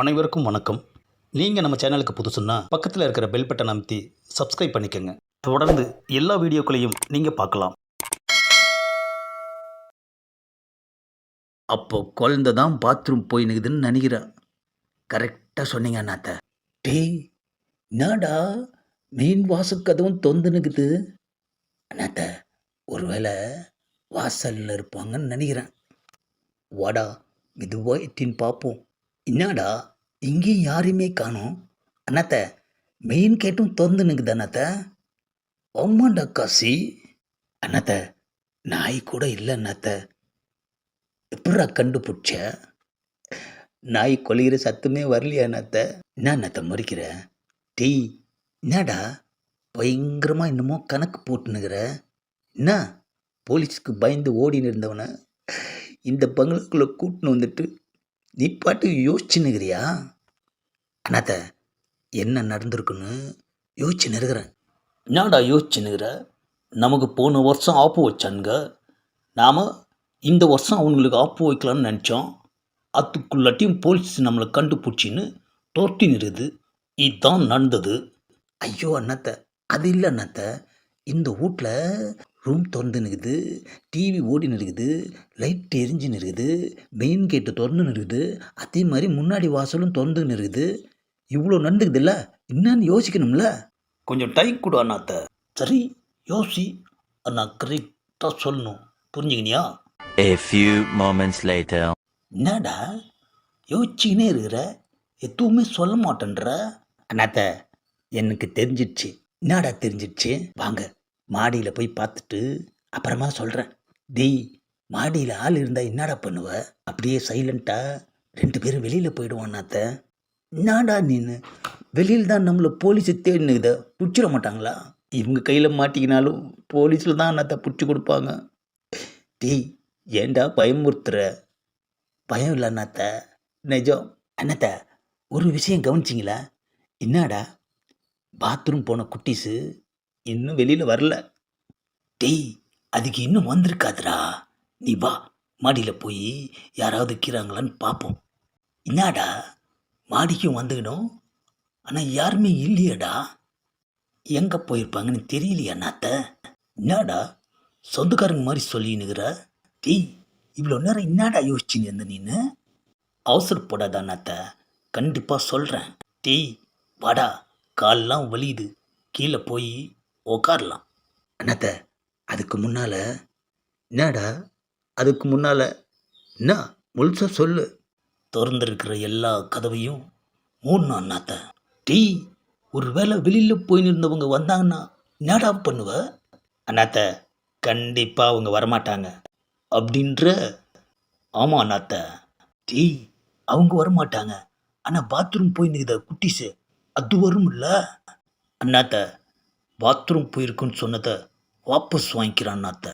அனைவருக்கும் வணக்கம். நீங்கள் நம்ம சேனலுக்கு புதுசுன்னா பக்கத்தில் இருக்கிற பெல் பட்டன் அமைத்தி சப்ஸ்கிரைப் பண்ணிக்கோங்க. தொடர்ந்து எல்லா வீடியோக்களையும் நீங்கள் பார்க்கலாம். அப்போ குழந்த தான் பாத்ரூம் போய் நிற்குதுன்னு நினைக்கிறேன் கரெக்டாக சொன்னீங்க அண்ணாத்த. டேய் என்னடா? மெயின் வாசக்கதவும் தொந்து நிற்குது அண்ணாத்த ஒருவேளை வாசலில் இருப்பாங்கன்னு நினைக்கிறேன். வாடா மெதுவாக எட்டின்னு பார்ப்போம் என்னடா இங்கேயும் யாரையுமே காணோம்? அண்ணாத்த மெயின் கேட்டும் திறந்து நிற்குது அண்ணாத்த. ஆமாண்டா காசி. அண்ணாத்த நாய் கூட இல்லை அண்ணாத்த. எப்படா கண்டுபிடிச்ச? நாய் கொலைகிற சத்தமே வரலையா அண்ணாத்த. என்ன அண்ணாத்த முறிக்கிற? டீ என்னடா பயங்கரமாக என்னமோ கணக்கு போட்டுனுக்கிற என்ன? போலீஸுக்கு பயந்து ஓடின்னு இருந்தவனை? இந்த பங்களாக்குள்ளே கூட்டின்னு வந்துட்டு நீ பாட்டு யோசிச்சுன்னுக்கிறியா அண்ணாத்த என்ன நடந்திருக்குன்னு யோசிச்சுன்னு இருக்கிறேன் என்னடா யோசிச்சுன்னுக்கிற நமக்கு போன வருஷம் ஆப்பு வச்சானுங்க. நாம் இந்த வருஷம் அவங்களுக்கு ஆப்பு வைக்கலாம்னு நினச்சோம். அதுக்குள்ளாட்டியும் போலீஸ் நம்மளை கண்டுபிடிச்சின்னு தோர்த்தின்னு இருக்குது இதுதான் நடந்தது. ஐயோ அண்ணாத்த அது இல்லை அண்ணாத்த. இந்த வீட்டில் ரூம் திறந்து நிற்குது. டிவி ஓடின்னு இருக்குது லைட் எரிஞ்சுன்னு இருக்குது மெயின் கேட்டு திறந்துன்னு இருக்குது அதே மாதிரி முன்னாடி வாசலும் திறந்துன்னு இருக்குது இவ்வளோ நடந்துக்குதுல்ல? என்னன்னு யோசிக்கணும்ல? கொஞ்சம் டைம் கொடு அண்ணாத்த. சரி யோசி. அண்ணா கரெக்டாக சொல்லணும். புரிஞ்சுக்கினியா? A few moments later. என்னடா? யோசிச்சுக்கினே இருக்கிற. எதுவுமே சொல்ல மாட்டேன்ற. அண்ணாத்த எனக்கு தெரிஞ்சிடுச்சு. என்னடா தெரிஞ்சிடுச்சு? வாங்க. மாடியில் போய் பார்த்துட்டு அப்புறமா சொல்கிறேன் டெய் மாடியில் ஆள் இருந்தால் என்னடா பண்ணுவ? அப்படியே சைலண்ட்டாக ரெண்டு பேரும் வெளியில் போயிடுவோம் அண்ணாத்த என்னடா நீனு? வெளியில் தான் நம்மளை போலீஸை தேடினுக்குத பிடிச்சிட மாட்டாங்களா? இவங்க கையில் மாட்டிக்கினாலும் போலீஸில் தான் அண்ணாத்த பிடிச்சி கொடுப்பாங்க. டேய் ஏன்டா பயமுறுத்துற? பயம் இல்லை அண்ணாத்த நிஜம். அண்ணாத்த ஒரு விஷயம் கவனிச்சிங்களா? என்னடா? பாத்ரூம் போன குட்டீஸு இன்னும் வெளியில் வரல. டேய் அதுக்கு இன்னும் வந்திருக்காதுடா. நீ வா மாடியில் போய் யாராவது இருக்கிறாங்களான்னு பார்ப்போம் என்னடா? மாடிக்கும் வந்துக்கணும். ஆனால் யாருமே இல்லையேடா. எங்கே போயிருப்பாங்கன்னு தெரியலையா நாத்த? என்னடா? சொந்தக்காரங்க மாதிரி சொல்லினுக்கிற டேய் இவ்வளோ நேரம் என்னடா யோசிச்சுன்னு இருந்த நீனு? அவசரப்படாதா நாத்த? கண்டிப்பாக சொல்கிறேன் டேய் வாடா கால்லாம் வலியுது. கீழே போய் உக்காரலாம். அண்ணாத்த அதுக்கு முன்னால் என்னடா அதுக்கு முன்னால் என்ன முழுசா சொல்லு. திறந்துருக்கிற எல்லா கதவையும் மூடணும் அண்ணாத்த. டேய் ஒரு வேளை வெளியில் போய் இருந்தவங்க வந்தாங்கன்னா என்னடா பண்ணுவ? அண்ணாத்த கண்டிப்பாக அவங்க வரமாட்டாங்க. அப்படின்ற ஆமாம் அண்ணாத்த. டேய் அவங்க வரமாட்டாங்க. ஆனால் பாத்ரூம் போய் நிற்குத குட்டிஸு அது வரும்ல. அண்ணாத்த பாத்ரூம் போயிருக்குன்னு சொன்னதை வாபஸ் வாங்கிக்கிறான் நாத்த